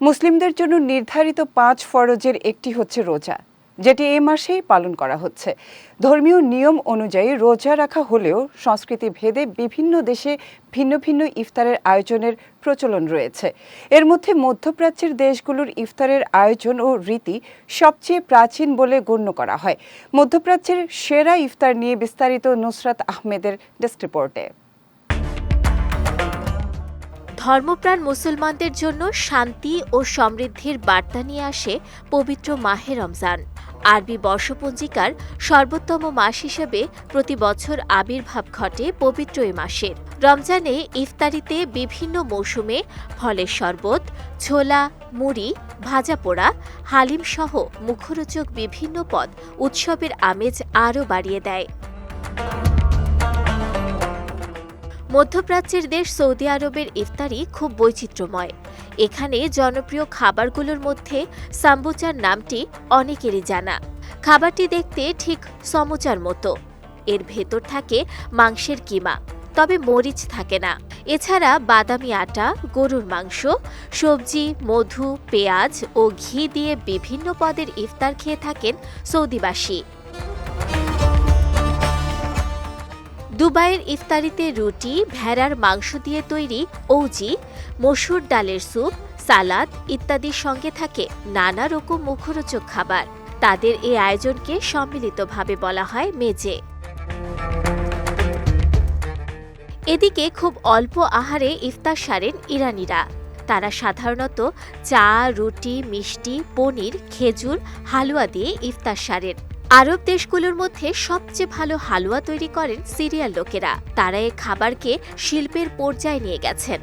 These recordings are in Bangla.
মুসলিমদের জন্য নির্ধারিত পাঁচ ফরজের একটি হচ্ছে রোজা, যেটি এ মাসেই পালন করা হচ্ছে। ধর্মীয় নিয়ম অনুযায়ী রোজা রাখা হলেও সংস্কৃতি ভেদে বিভিন্ন দেশে ভিন্ন ভিন্ন ইফতারের আয়োজনের প্রচলন রয়েছে। এর মধ্যে মধ্যপ্রাচ্যের দেশগুলোর ইফতারের আয়োজন ও রীতি সবচেয়ে প্রাচীন বলে গণ্য করা হয়। মধ্যপ্রাচ্যের সেরা ইফতার নিয়ে বিস্তারিত নুসরাত আহমেদের ডেস্ক রিপোর্টে। ধর্মপ্রাণ মুসলমানদের জন্য শান্তি ও সমৃদ্ধির বার্তা নিয়ে আসে পবিত্র মাহে রমজান। আরবি বর্ষপঞ্জিকার সর্বোত্তম মাস হিসেবে প্রতি বছর আবির্ভাব ঘটে পবিত্র এ মাসের রমজানে ইফতারিতে বিভিন্ন মৌসুমে ফলের শরবত, ছোলা, মুড়ি, ভাজা পোড়া, হালিম সহ মুখরোচক বিভিন্ন পদ উৎসবের আমেজ আরও বাড়িয়ে দেয়। মধ্যপ্রাচ্যের দেশ সৌদি আরবের ইফতারি খুব বৈচিত্র্যময়। এখানে জনপ্রিয় খাবারগুলোর মধ্যে সাম্বুচার নামটি অনেকেরই জানা। খাবারটি দেখতে ঠিক সমুচার মতো। এর ভেতর থাকে মাংসের কিমা, তবে মরিচ থাকে না। এছাড়া বাদামি আটা, গরুর মাংস, সবজি, মধু, পেঁয়াজ ও ঘি দিয়ে বিভিন্ন পদের ইফতার খেয়ে থাকেন সৌদিবাসী। দুবাইয়ের ইফতারিতে রুটি, ভেড়ার মাংস দিয়ে তৈরি ঔজি মসুর ডালের স্যুপ, সালাদ ইত্যাদির সঙ্গে থাকে নানা রকম মুখরোচক খাবার। তাদের এই আয়োজনকে সম্মিলিতভাবে বলা হয় মেজে। এদিকে খুব অল্প আহারে ইফতার সারেন ইরানিরা। তারা সাধারণত চা, রুটি, মিষ্টি, পনির, খেজুর, হালুয়া দিয়ে ইফতার সারেন। আরব দেশগুলোর মধ্যে সবচেয়ে ভালো হালুয়া তৈরি করেন সিরিয়াল লোকেরা। তারা এ খাবারকে শিল্পের পর্যায়ে নিয়ে গেছেন।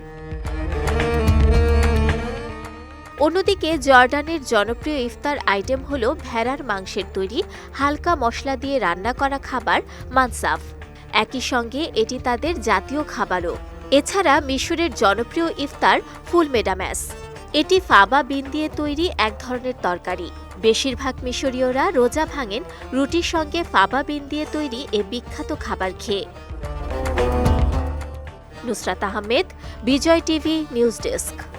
অন্যদিকে জর্ডানের জনপ্রিয় ইফতার আইটেম হল ভেড়ার মাংসের তৈরি, হালকা মশলা দিয়ে রান্না করা খাবার মানসাফ। একই সঙ্গে এটি তাদের জাতীয় খাবারও। এছাড়া মিশরের জনপ্রিয় ইফতার ফুল মেডাম্যাস এটি ফাবা বিন দিয়ে তৈরি এক ধরনের তরকারি। বেশিরভাগ মিশরীয়রা রোজা ভাঙেন, রুটির সঙ্গে ফাবা বিন দিয়ে তৈরি এ বিখ্যাত খাবার খেয়ে। Nusrat Ahmed, Bijoy TV, news desk.